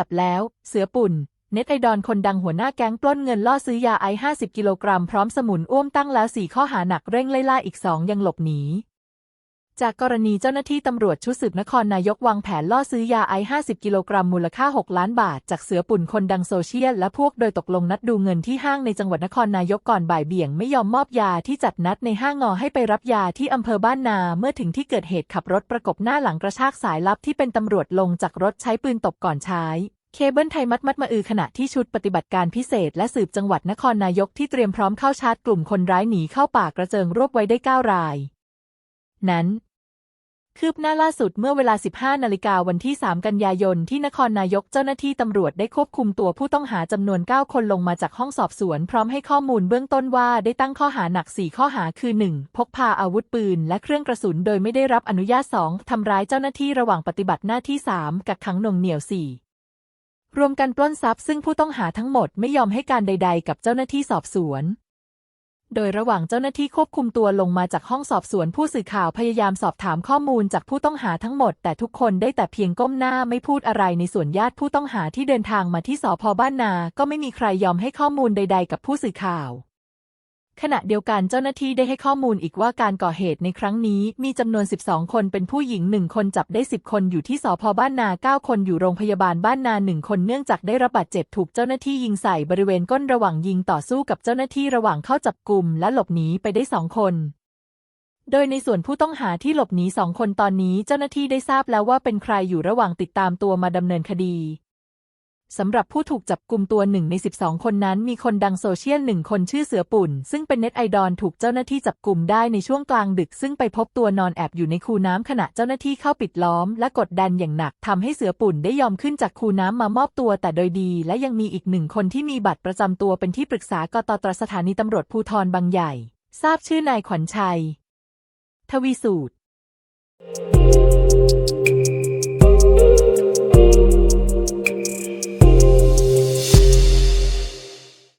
จับแล้ว เสือปุ่น เน็ตไอดอนคนดังหัวหน้าแก๊งปล้นเงินล่อซื้อยาไอ 50 กิโลกรัมพร้อมสมุนอ้วมตั้งแล้วสี่ข้อหาหนักเร่งไล่ล่าอีกสองยังหลบหนี จากกรณีเจ้าหน้าที่ตำรวจชุดสืบนครนายกวางแผนล่อซื้อยาไอซ์50 กิโลกรัมมูลค่า 6 ล้านบาท จากเสือปุ่นคนดังโซเชียลและพวกโดยตกลงนัดดูเงินที่ห้างในจังหวัดนครนายกก่อนบ่ายเบี่ยงไม่ยอมมอบยาที่จัดนัดในห้างงอให้ไปรับยาที่อำเภอบ้านนาเมื่อถึงที่เกิดเหตุขับรถประกบหน้าหลังกระชากสายลับที่เป็นตำรวจลงจากรถใช้ปืนตบก่อนใช้เคเบิลไทยมัดมัดมาอือขณะที่ชุดปฏิบัติการพิเศษและสืบจังหวัดนครนายกที่เตรียมพร้อมเข้าชาร์จกลุ่มคนร้ายหนีเข้าป่ากระเจิงรวบไว้ได้ 9 ราย นั้น คืบหน้าล่าสุดเมื่อเวลา 15 นาฬิกาวันที่ 3 กันยายน ที่นครนายกเจ้าหน้าที่ตำรวจได้ควบคุมตัวผู้ต้องหาจำนวน 9 คนลงมาจากห้องสอบสวน พร้อมให้ข้อมูลเบื้องต้นว่าได้ตั้งข้อหาหนัก 4 ข้อหาคือ 1. พกพาอาวุธปืน และเครื่องกระสุนโดยไม่ได้รับอนุญาต 2. ทำร้ายเจ้าหน้าที่ระหว่างปฏิบัติหน้าที่ 3. กักขังหน่วงเหนี่ยว 4. รวมกันปล้นทรัพย์ซึ่งผู้ต้องหาทั้งหมดไม่ยอมให้การใด ๆ กับเจ้าหน้าที่สอบสวน โดยระหว่างเจ้าหน้าที่ควบคุมตัวลงมาจากห้องสอบสวนผู้สื่อข่าวพยายามสอบถามข้อมูลจากผู้ต้องหาทั้งหมด แต่ทุกคนได้แต่เพียงก้มหน้าไม่พูดอะไรในส่วนญาติผู้ต้องหาที่เดินทางมาที่สพบ้านนา ก็ไม่มีใครยอมให้ข้อมูลใด ๆ กับผู้สื่อข่าว ขณะเดียวกันเจ้าหน้าที่ได้ให้ข้อมูลอีกว่าการก่อเหตุในครั้งนี้มีจำนวน 12 คนเป็นผู้หญิง 1 คนจับได้ 10 คนอยู่ที่สพบ้านนา 9 คนอยู่โรงพยาบาลบ้านนา 1 คนเนื่องจากได้รับบาดเจ็บถูกเจ้าหน้าที่ยิงใส่บริเวณก้นระหว่างยิงต่อสู้กับเจ้าหน้าที่ระหว่างเข้าจับกลุ่มและหลบหนีไปได้ 2 คนโดยในส่วนผู้ต้องหาที่หลบหนีสองคนตอนนี้เจ้าหน้าที่ได้ทราบแล้วว่าเป็นใครอยู่ระหว่างติดตามตัวมาดำเนินคดี สำหรับผู้ถูกจับกลุ่มตัวหนึ่งใน 12 คนนั้นมีคนดังโซเชียลหนึ่งคนชื่อเสือปุ่น ซึ่งเป็นเน็ตไอดอลถูกเจ้าหน้าที่จับกลุ่มได้ในช่วงกลางดึก ซึ่งไปพบตัวนอนแอบอยู่ในคูน้ำขณะเจ้าหน้าที่เข้าปิดล้อม และกดดันอย่างหนักทำให้เสือปุ่นได้ยอมขึ้นจากคูน้ำมามอบตัวแต่โดยดี และยังมีอีกหนึ่งคนที่มีบัตรประจำตัวเป็นที่ปรึกษากตตรสถานีตำรวจภูธรบางใหญ่ ทราบชื่อนายขวัญชัย ทวีสูตร